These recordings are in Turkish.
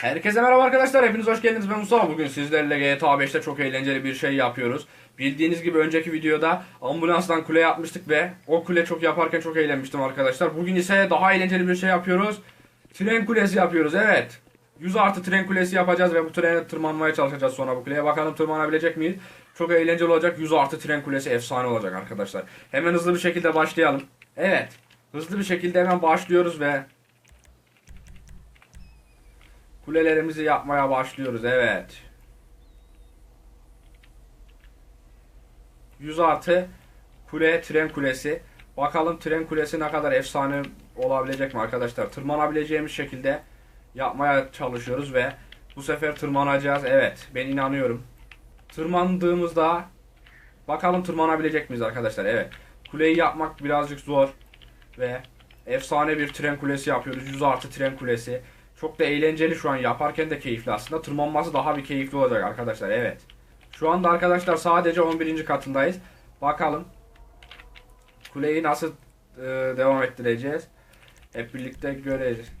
Herkese merhaba arkadaşlar. Hepiniz hoş geldiniz. Ben Mustafa. Bugün sizlerle GTA 5'te çok eğlenceli bir şey yapıyoruz. Bildiğiniz gibi önceki videoda ambulanstan kule yapmıştık ve o kule çok yaparken çok eğlenmiştim arkadaşlar. Bugün ise daha eğlenceli bir şey yapıyoruz. Tren kulesi yapıyoruz. Evet. 100 artı tren kulesi yapacağız ve bu trene tırmanmaya çalışacağız sonra bu kuleye. Bakalım tırmanabilecek miyiz? Çok eğlenceli olacak. 100 artı tren kulesi efsane olacak arkadaşlar. Hemen hızlı bir şekilde başlayalım. Evet. Hızlı bir şekilde hemen başlıyoruz ve Kulelerimizi yapmaya başlıyoruz. Evet. 100 artı kule tren kulesi. Bakalım tren kulesi ne kadar efsane olabilecek mi arkadaşlar? Tırmanabileceğimiz şekilde yapmaya çalışıyoruz ve bu sefer tırmanacağız. Evet, ben inanıyorum. Tırmandığımızda bakalım tırmanabilecek miyiz arkadaşlar? Evet. Kuleyi yapmak birazcık zor ve efsane bir tren kulesi yapıyoruz. 100 artı tren kulesi. Çok da eğlenceli şu an yaparken de keyifli aslında. Tırmanması daha bir keyifli olacak arkadaşlar. Evet. Şu anda arkadaşlar sadece 11. katındayız. Bakalım kuleyi nasıl e, devam ettireceğiz. Hep birlikte göreceğiz.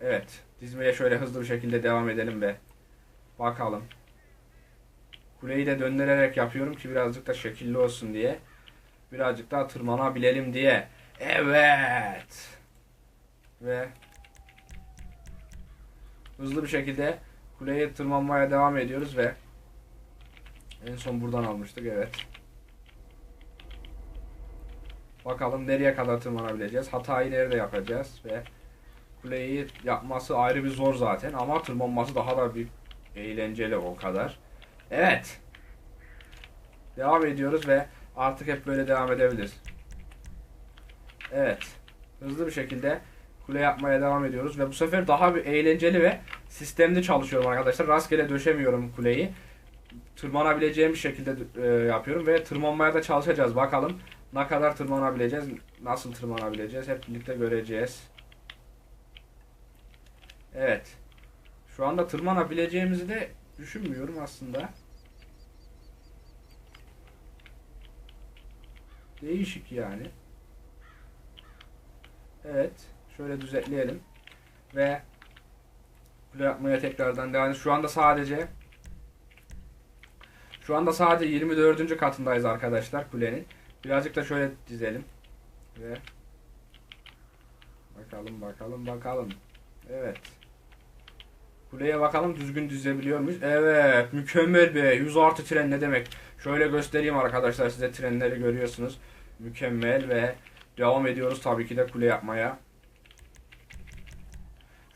Evet. Dizmeye şöyle hızlı bir şekilde devam edelim ve bakalım. Kuleyi de döndürerek yapıyorum ki birazcık da şekilli olsun diye. Birazcık daha tırmanabilelim diye. Evet. Ve hızlı bir şekilde kuleye tırmanmaya devam ediyoruz ve en son buradan almıştık evet. Bakalım nereye kadar tırmanabileceğiz. Hatayı nerede yapacağız ve kuleyi yapması ayrı bir zor zaten ama tırmanması daha da bir eğlenceli o kadar. Evet. Devam ediyoruz ve artık hep böyle devam edebiliriz. Evet. Hızlı bir şekilde kule yapmaya devam ediyoruz ve bu sefer daha bir eğlenceli ve sistemli çalışıyorum arkadaşlar. Rastgele döşemiyorum kuleyi. Tırmanabileceğim şekilde e, yapıyorum ve tırmanmaya da çalışacağız. Bakalım ne kadar tırmanabileceğiz, nasıl tırmanabileceğiz hep birlikte göreceğiz. Evet. Şu anda tırmanabileceğimizi de düşünmüyorum aslında. Değişik yani. Evet. Şöyle düzenleyelim. Ve kule yapmaya tekrardan devam Şu anda sadece şu anda sadece 24. katındayız arkadaşlar kulenin. Birazcık da şöyle dizelim. Ve bakalım bakalım bakalım. Evet. Kuleye bakalım düzgün dizebiliyor muyuz? Evet. Mükemmel bir 100 artı tren ne demek? Şöyle göstereyim arkadaşlar size trenleri görüyorsunuz. Mükemmel ve devam ediyoruz tabii ki de kule yapmaya.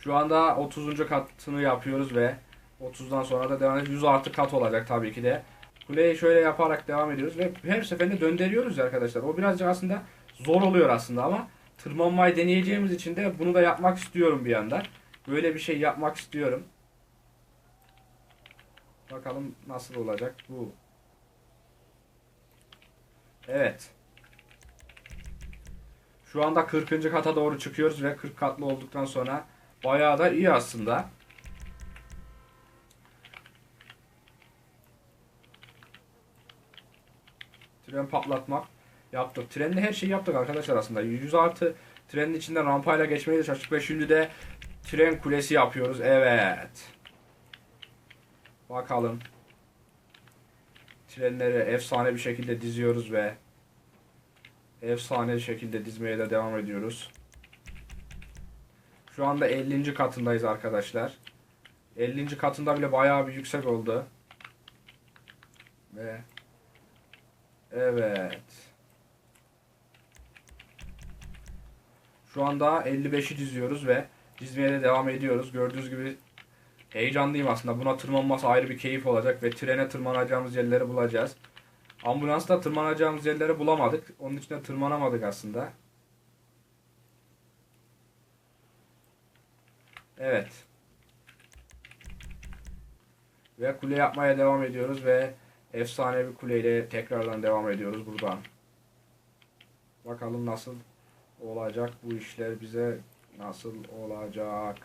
Şu anda 30. katını yapıyoruz ve 30'dan sonra da devam ediyoruz. 100 artı kat olacak tabii ki de. Kuleyi şöyle yaparak devam ediyoruz ve her seferinde döndürüyoruz arkadaşlar. O birazcık aslında zor oluyor aslında ama tırmanmayı deneyeceğimiz için de bunu da yapmak istiyorum bir yandan. Böyle bir şey yapmak istiyorum. Bakalım nasıl olacak bu. Evet. Şu anda 40. kata doğru çıkıyoruz ve 40 katlı olduktan sonra bayağı da iyi aslında. Tren patlatmak yaptık. Trenle her şeyi yaptık arkadaşlar aslında. 100 artı trenin içinden rampayla geçmeyi de çalıştık ve şimdi de tren kulesi yapıyoruz. Evet. Bakalım. Trenleri efsane bir şekilde diziyoruz ve efsane bir şekilde dizmeye de devam ediyoruz. Şu anda 50. katındayız arkadaşlar. 50. katında bile bayağı bir yüksek oldu. Ve Evet. Şu anda 55'i diziyoruz ve dizmeye de devam ediyoruz. Gördüğünüz gibi heyecanlıyım aslında. Buna tırmanması ayrı bir keyif olacak ve trene tırmanacağımız yerleri bulacağız. Ambulansta tırmanacağımız yerleri bulamadık. Onun için de tırmanamadık aslında. Evet. Ve kule yapmaya devam ediyoruz ve efsane bir kuleyle tekrardan devam ediyoruz buradan. Bakalım nasıl olacak bu işler bize nasıl olacak.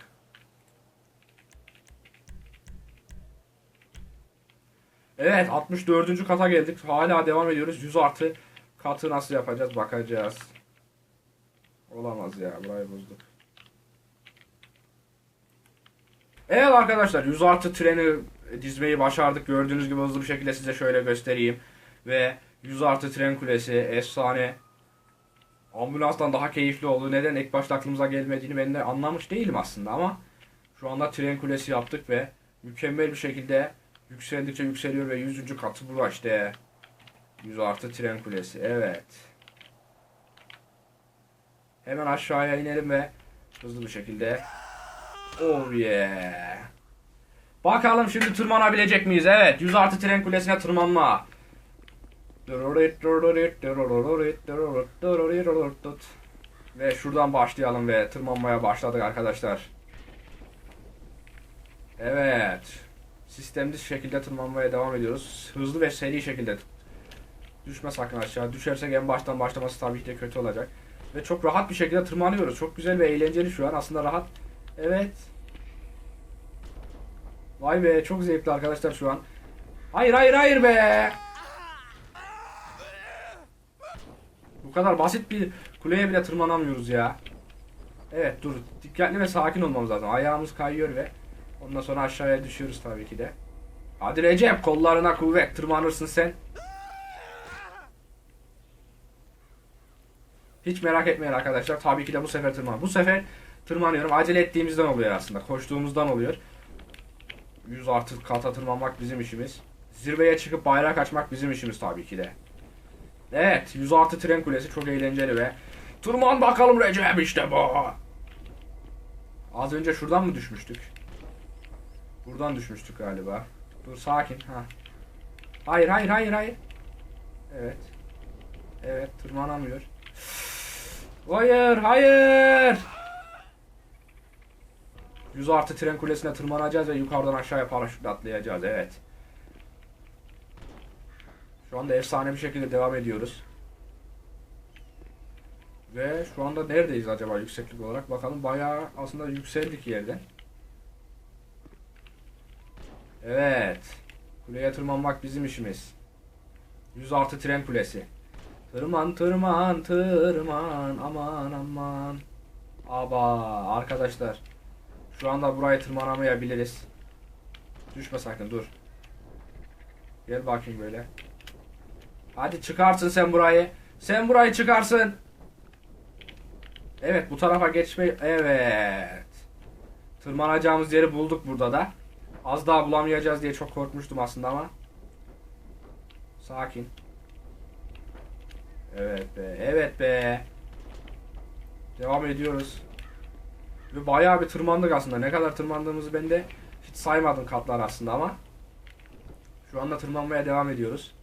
Evet 64. kata geldik. Hala devam ediyoruz. 100 artı katı nasıl yapacağız bakacağız. Olamaz ya burayı bozduk. Evet arkadaşlar 100 artı treni dizmeyi başardık. Gördüğünüz gibi hızlı bir şekilde size şöyle göstereyim. Ve 100 artı tren kulesi efsane. Ambulanstan daha keyifli oldu. Neden ilk başta aklımıza gelmediğini ben de anlamış değilim aslında ama şu anda tren kulesi yaptık ve mükemmel bir şekilde yükseldikçe yükseliyor ve 100. katı bu işte. 100 artı tren kulesi. Evet. Hemen aşağıya inelim ve hızlı bir şekilde Oh yeah. Bakalım şimdi tırmanabilecek miyiz? Evet. 100 artı tren kulesine tırmanma. Ve şuradan başlayalım ve tırmanmaya başladık arkadaşlar. Evet. Sistemli şekilde tırmanmaya devam ediyoruz. Hızlı ve seri şekilde. Düşme sakın aşağı. Düşersek en baştan başlaması tabii ki de kötü olacak. Ve çok rahat bir şekilde tırmanıyoruz. Çok güzel ve eğlenceli şu an. Aslında rahat. Evet. Vay be çok zevkli arkadaşlar şu an. Hayır hayır hayır be. Bu kadar basit bir kuleye bile tırmanamıyoruz ya. Evet dur. Dikkatli ve sakin olmamız lazım. Ayağımız kayıyor ve ondan sonra aşağıya düşüyoruz tabii ki de. Hadi Recep kollarına kuvvet tırmanırsın sen. Hiç merak etmeyin arkadaşlar. Tabii ki de bu sefer tırman. Bu sefer tırmanıyorum. Acele ettiğimizden oluyor aslında. Koştuğumuzdan oluyor. 100 artı kata tırmanmak bizim işimiz. Zirveye çıkıp bayrak açmak bizim işimiz tabii ki de. Evet 100 artı tren kulesi çok eğlenceli ve Tırman bakalım Recep işte bu. Az önce şuradan mı düşmüştük? Buradan düşmüştük galiba. Dur sakin ha. Hayır hayır hayır hayır. Evet. Evet tırmanamıyor. Hayır hayır. 100 artı tren kulesine tırmanacağız ve yukarıdan aşağıya paraşütle atlayacağız. Evet. Şu anda efsane bir şekilde devam ediyoruz. Ve şu anda neredeyiz acaba yükseklik olarak? Bakalım bayağı aslında yükseldik yerden. Evet. Kuleye tırmanmak bizim işimiz. 100 artı tren kulesi. Tırman tırman tırman aman aman. Aba arkadaşlar. Şu anda burayı tırmanamayabiliriz. Düşme sakın dur. Gel bakayım böyle. Hadi çıkarsın sen burayı. Sen burayı çıkarsın. Evet bu tarafa geçmeyi... Evet. Tırmanacağımız yeri bulduk burada da. Az daha bulamayacağız diye çok korkmuştum aslında ama. Sakin. Evet be. Evet be. Devam ediyoruz. Ve bayağı bir tırmandık aslında. Ne kadar tırmandığımızı ben de hiç saymadım katlar aslında ama. Şu anda tırmanmaya devam ediyoruz.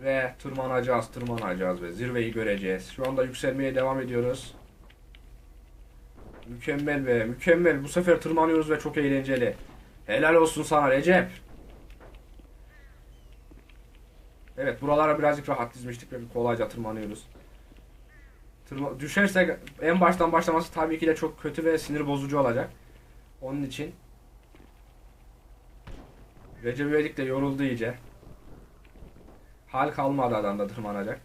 Ve tırmanacağız, tırmanacağız ve zirveyi göreceğiz. Şu anda yükselmeye devam ediyoruz. Mükemmel be, mükemmel. Bu sefer tırmanıyoruz ve çok eğlenceli. Helal olsun sana Recep. Evet, buralara birazcık rahat dizmiştik ve kolayca tırmanıyoruz. Tırma düşersek en baştan başlaması tabii ki de çok kötü ve sinir bozucu olacak. Onun için Recep İvedik de yoruldu iyice. Hal kalmadı adamda tırmanacak.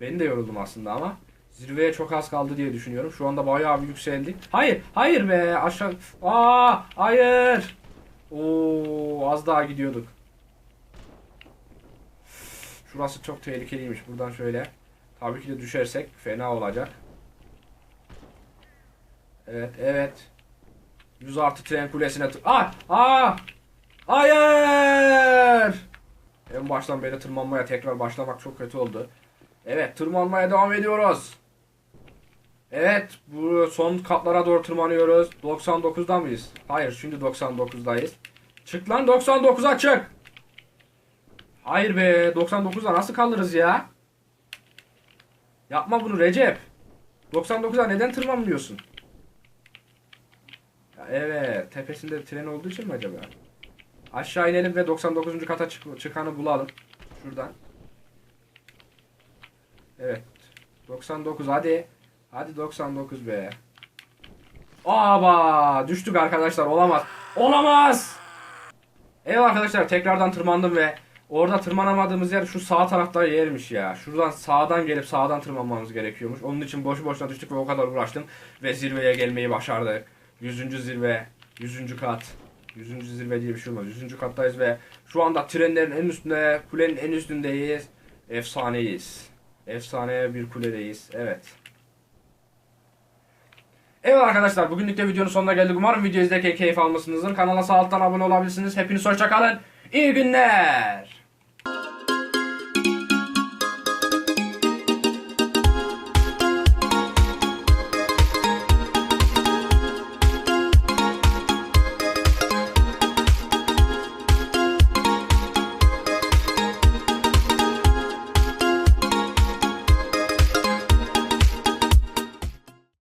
Ben de yoruldum aslında ama zirveye çok az kaldı diye düşünüyorum. Şu anda bayağı bir yükseldik. Hayır, hayır be aşağı. Aa, hayır. Oo, az daha gidiyorduk. Şurası çok tehlikeliymiş. Buradan şöyle. Tabii ki de düşersek fena olacak. Evet, evet. 100 artı tren kulesine... tı- Aa! Aa! Hayır! En baştan beri tırmanmaya tekrar başlamak çok kötü oldu. Evet, tırmanmaya devam ediyoruz. Evet, bu son katlara doğru tırmanıyoruz. 99'da mıyız? Hayır, şimdi 99'dayız. Çık lan 99'a çık! Hayır be, 99'a nasıl kalırız ya? Yapma bunu Recep. 99'a neden tırmanmıyorsun? Ya evet, tepesinde tren olduğu için mi acaba? Aşağı inelim ve 99. kata çık çıkanı bulalım. Şuradan. Evet. 99 hadi. Hadi 99 be. Aba düştük arkadaşlar olamaz. Olamaz. Evet arkadaşlar tekrardan tırmandım ve orada tırmanamadığımız yer şu sağ tarafta yermiş ya. Şuradan sağdan gelip sağdan tırmanmamız gerekiyormuş. Onun için boşu boşuna düştük ve o kadar uğraştım ve zirveye gelmeyi başardık. 100. zirve, 100. kat. 100. zirve diye bir şey olmaz. 100. kattayız ve şu anda trenlerin en üstünde, kulenin en üstündeyiz. Efsaneyiz. Efsane bir kuledeyiz. Evet. Evet arkadaşlar bugünlük de videonun sonuna geldik. Umarım video izlerken keyif almışsınızdır. Kanala sağ alttan abone olabilirsiniz. Hepiniz hoşça kalın. İyi günler.